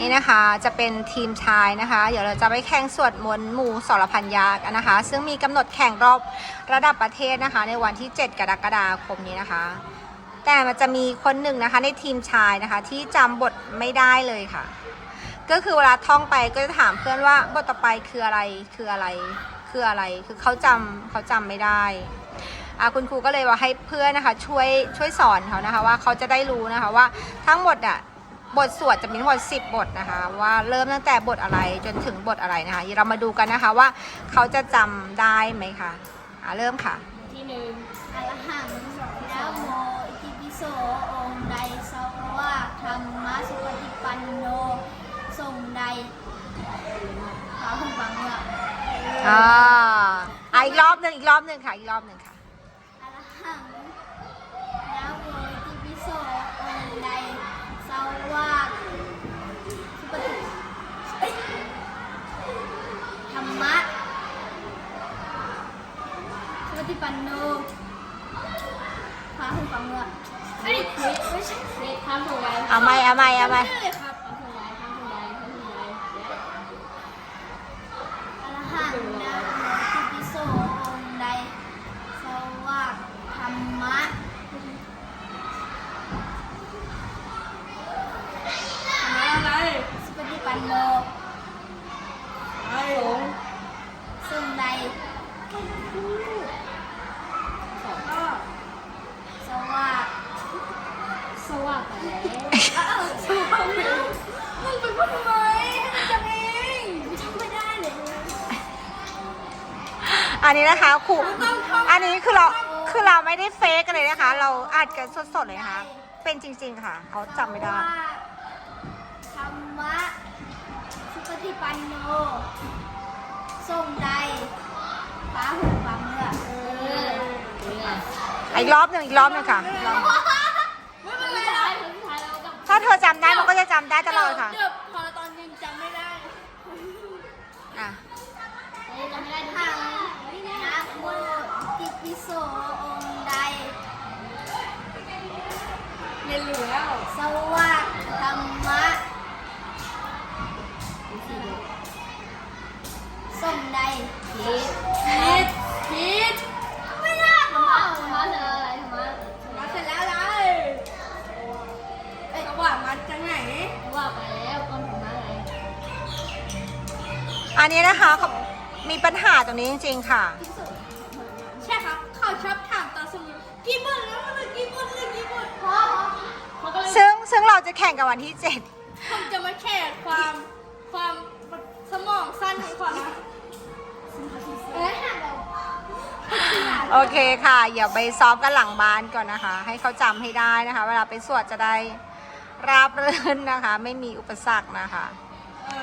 นี่นะคะจะเป็นทีมชายนะคะ เดี๋ยวเราจะไปแข่งสวดมนต์หมู่สรพันยากันนะคะ ซึ่งมีกำหนดแข่งรอบระดับประเทศนะคะ ในวันที่ 7 กรกฎาคมนี้นะคะ แต่มันจะมีคนหนึ่งนะคะในทีมชายนะคะ ที่จำบทไม่ได้เลยค่ะ ก็คือเวลาท่องไปก็จะถามเพื่อนว่าบทต่อไปคืออะไรคืออะไรคืออะไรคือเขาจำเขาจำไม่ได้อะคุณครูก็เลยว่าให้เพื่อนนะคะช่วยช่วยสอนเขานะคะว่าเขาจะได้รู้นะคะว่าทั้งหมดอะ บทสวดจะมีทั้งหมด10 บทนะคะ ว่าเริ่มตั้งแต่บทอะไรจนถึงบทอะไรนะคะเดี๋ยวเรามาดูกันนะคะว่าเขาจะจำได้ไหมคะอะเริ่มค่ะ ที่หนึ่งอรหังนะโมอิติปิโสองค์ใดสวากธรรมะสุปฏิปันโนทรงใดขอผมฟังเนี่ยอ่าอะอีกรอบหนึ่งอีกรอบหนึ่งค่ะ อีกรอบหนึ่งค่ะอรหังนะโมอิติปิโสองค์ใดสวากสุปฏิเอ้ยธรรมะ ปันโนขอผมฟังเนี่ยเฮ้ยเฮ้ยไม่ใช่เฮ้ยทำถูกไหมเอาไหมเอาไหมเอาไหมไม่ได้ มึงเป็นคนทำไมมึงจำเองจำไม่ได้เลยอันนี้นะคะครูอันนี้คือเราคือเราไม่ได้เฟกกันเลยนะคะ เราอัดกันสดๆเลยนะคะ เป็นจริง ๆ ค่ะเขาจำไม่ได้สวากธรรมะสุปฏิปันโนส่งใดฟ้าหูฟังเนื้อเออ อีกรอบหนึ่งอีกรอบหนึ่งค่ะอีกรอบหนึ่ง ไม่เป็นไร ท้ายคนสุดท้าย เราต้องถ้าเธอจำได้มันก็จะจำได้ตลอดค่ะเดี๋ยวพอตอนยังจำไม่ได้อะเฮ้ยจำไม่ได้ดูทางนะโมติปิโสองค์ใด เรียนรู้แล้วสวากธรรมะส่งใด ผิดผิดผิด อันนี้นะคะเขามีปัญหาตรงนี้จริงๆค่ะ ใช่ครับ เขาชอบถามตอนสมุดกี่บทแล้วมันกี่บทเลยกี่บทพอเขาก็เลยซึ่งซึ่งเราจะแข่งกันวันที่ผมจะมาแข่ความความสมองสั้นของความเอ้ยหาเรา7โอเคค่ะ อย่าไปซ้อมกันหลังบ้านก่อนนะคะ ให้เขาจำให้ได้นะคะ เวลาไปสวดจะได้ราบรื่นนะคะ ไม่มีอุปสรรคนะคะ